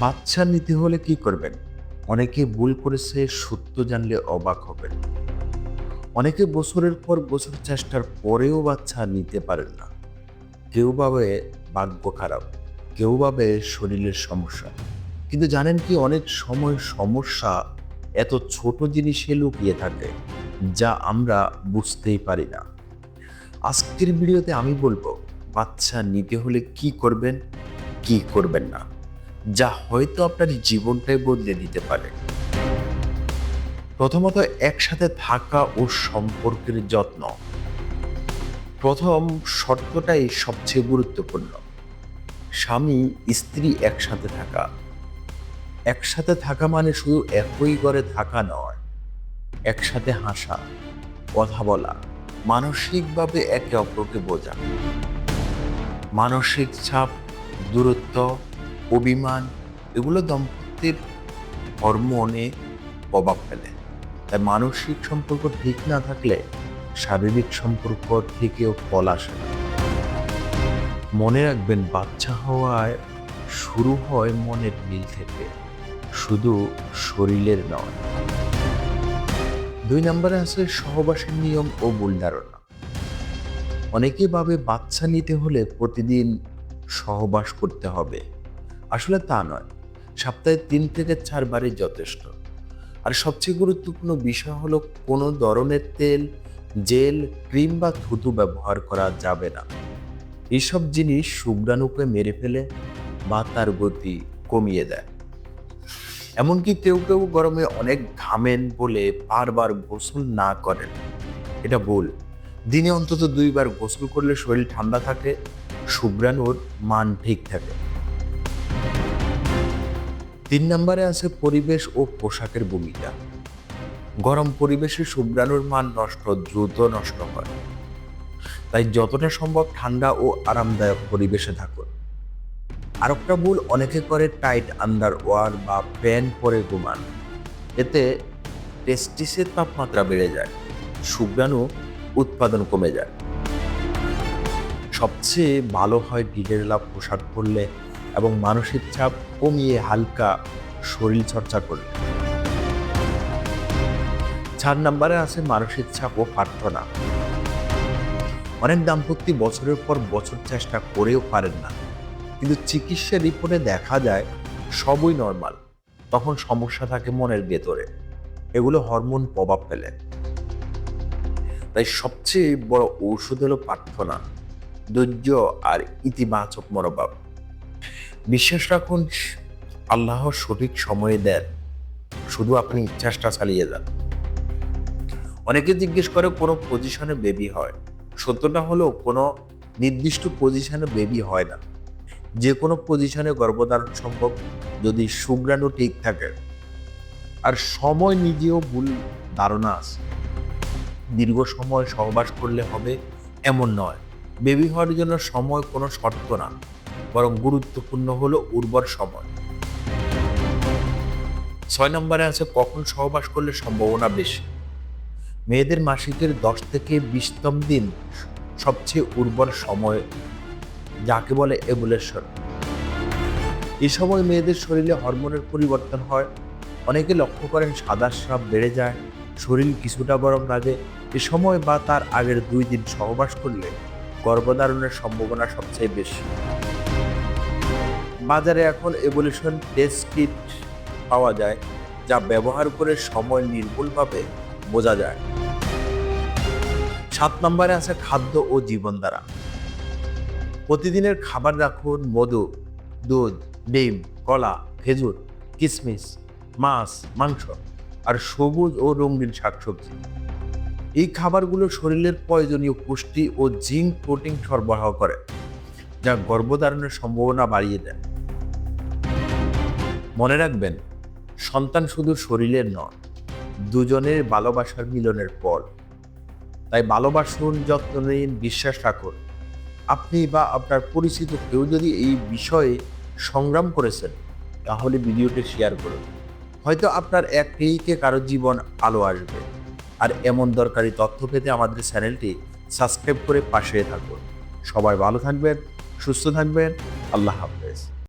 বাচ্চা নিতে হলে কি করবেন? অনেকে ভুল করেছে, সত্য জানলে অবাক হবেন। অনেকে বছরের পর বছর চেষ্টার পরেও বাচ্চা নিতে পারেন না। কেউ ভাবে ভাগ্য খারাপ, কেউ ভাবে শরীরের সমস্যা। কিন্তু জানেন কি, অনেক সময় সমস্যা এত ছোট জিনিসে লুকিয়ে থাকে, যা আমরা বুঝতেই পারি না। আজকের ভিডিওতে আমি বলব, বাচ্চা নিতে হলে কি করবেন কি করবেন না। যা হয়তো আপনার জীবনটাই বদলে দিতে পারে। প্রথমত একসাথে থাকা ও সম্পর্কের যত্ন। প্রথম শর্তটাই সবচেয়ে গুরুত্বপূর্ণ। স্বামী, স্ত্রী একসাথে থাকা। একসাথে থাকা মানে শুধু একই ঘরে থাকা নয়, একসাথে হাসা, কথা বলা, মানসিকভাবে একে অপরকে বোঝা। মানসিক চাপ, দূরত্ব অভিমান, এগুলো দম্পতির হরমোনে প্রভাব ফেলে। তাই মানসিক সম্পর্ক ঠিক না থাকলে শারীরিক সম্পর্ক থেকেও ফল আসে না। মনে রাখবেন, বাচ্চা হওয়ায় শুরু হয় মনের মিল থেকে, শুধু শরীরের নয়। দুই নম্বরে আছে সহবাসের নিয়ম ও ভুল ধারণা। অনেকে ভাবে, বাচ্চা নিতে হলে প্রতিদিন সহবাস করতে হবে। আসলে তা নয়, সপ্তাহে তিন থেকে চারবারই যথেষ্ট। আর সবচেয়ে গুরুত্বপূর্ণ বিষয় হলো কোনো ধরনের তেল, জেল ক্রিম বা থুতু ব্যবহার করা যাবে না। এসব জিনিস শুক্রাণুকে মেরে ফেলে বা তার গতি কমিয়ে দেয়। এমনকি কেউ কেউ গরমে অনেক ঘামেন বলে বারবার গোসল না করেন। এটা ভুল। দিনে অন্তত দুইবার গোসল করলে শরীর ঠান্ডা থাকে, শুভ্রাণুর মান ঠিক থাকে। তিন নম্বরে আছে পরিবেশ ও পোশাকের ভূমিকা। গরম পরিবেশে শুভ্রাণুর মান নষ্ট, দ্রুত নষ্ট হয়। তাই যতটা সম্ভব ঠান্ডা ও আরামদায়ক পরিবেশে থাকুন। আরেকটা ভুল, অনেকে করে টাইট আন্ডার ওয়ার বা প্যান্ট পরে ঘুমান। এতে টেস্টিসের তাপমাত্রা বেড়ে যায় শুভ্রাণু উৎপাদন কমে যায়। সবচেয়ে ভালো হয় ঢিলের পোশাক পরলে এবং মানসিক চাপ কমিয়ে হালকা শরীর চর্চা করলে চার নম্বরে আছে মানসিক চাপ ও প্রার্থনা। অনেক দাম্পত্য বছরের পর বছর চেষ্টা করেও পারেন না। কিন্তু চিকিৎসা রিপোর্টে দেখা যায়, সবই নর্মাল তখন সমস্যা থাকে মনের ভেতরে। এগুলো হরমোন প্রভাব ফেলে। তাই সবচেয়ে বড় ঔষধ হলো প্রার্থনা। ধৈর্য আর ইতিবাচক মনোভাব। বিশ্বাস রাখুন, আল্লাহ সঠিক সময়ে দেন। শুধু আপনি চেষ্টা চালিয়ে যান। অনেকে জিজ্ঞেস করে, কোনো পজিশনে বেবি হয়। সত্যটা হলো, কোনো নির্দিষ্ট পজিশনে বেবি হয় না। যে কোনো পজিশনে গর্ভধারণ সম্ভব যদি শুক্রাণু ঠিক থাকে, আর সময় নিজেও ভুল ধারণা আছে। দীর্ঘ সময় সহবাস করলে হবে, এমন নয়। বেবি হওয়ার জন্য সময় কোনো শর্ত না। বরং গুরুত্বপূর্ণ হলো উর্বর সময়। ছয় নম্বরে আছে, কখন সহবাস করলে সম্ভাবনা বেশি? মেয়েদের মাসিকের দশ থেকে বিশতম দিন সবচেয়ে উর্বর সময় যাকে বলে এভুলেশন এ সময় মেয়েদের শরীরে হরমোনের পরিবর্তন হয়, অনেকে লক্ষ্য করেন সাদা স্রাব বেড়ে যায়, শরীর কিছুটা গরম লাগে এ সময় বা তার আগের দুই দিন সহবাস করলে গর্ভধারণের সম্ভাবনা সবচেয়ে বেশি। বাজারে এখন এভলিউশন টেস্ট কিট পাওয়া যায়, যা ব্যবহার করে সময় নির্ভুলভাবে বোঝা যায়। সাত নম্বরে আছে খাদ্য ও জীবনধারা প্রতিদিনের খাবার রাখুন মধু, দুধ, ডিম, কলা, খেজুর কিশমিশ মাছ, মাংস আর সবুজ ও রঙিন শাকসবজি। এই খাবারগুলো শরীরের প্রয়োজনীয় পুষ্টি ও জিঙ্ক প্রোটিন সরবরাহ করে, যা গর্ভধারণের সম্ভাবনা বাড়িয়ে দেয়। মনে রাখবেন, সন্তান শুধু শরীরের নয়, দুজনের ভালোবাসার মিলনের পর। তাই ভালোবাসুন, যত্ন নিন, বিশ্বাস রাখুন। আপনি বা আপনার পরিচিত কেউ যদি এই বিষয়ে সংগ্রাম করেছেন, তাহলে ভিডিওটি শেয়ার করুন। হয়তো আপনার এক ক্লিকে কারও জীবন আলো আসবে। আর এমন দরকারি তথ্য পেতে আমাদের চ্যানেলটি সাবস্ক্রাইব করে পাশে থাকুন। সবাই ভালো থাকবেন, সুস্থ থাকবেন। আল্লাহ হাফেজ।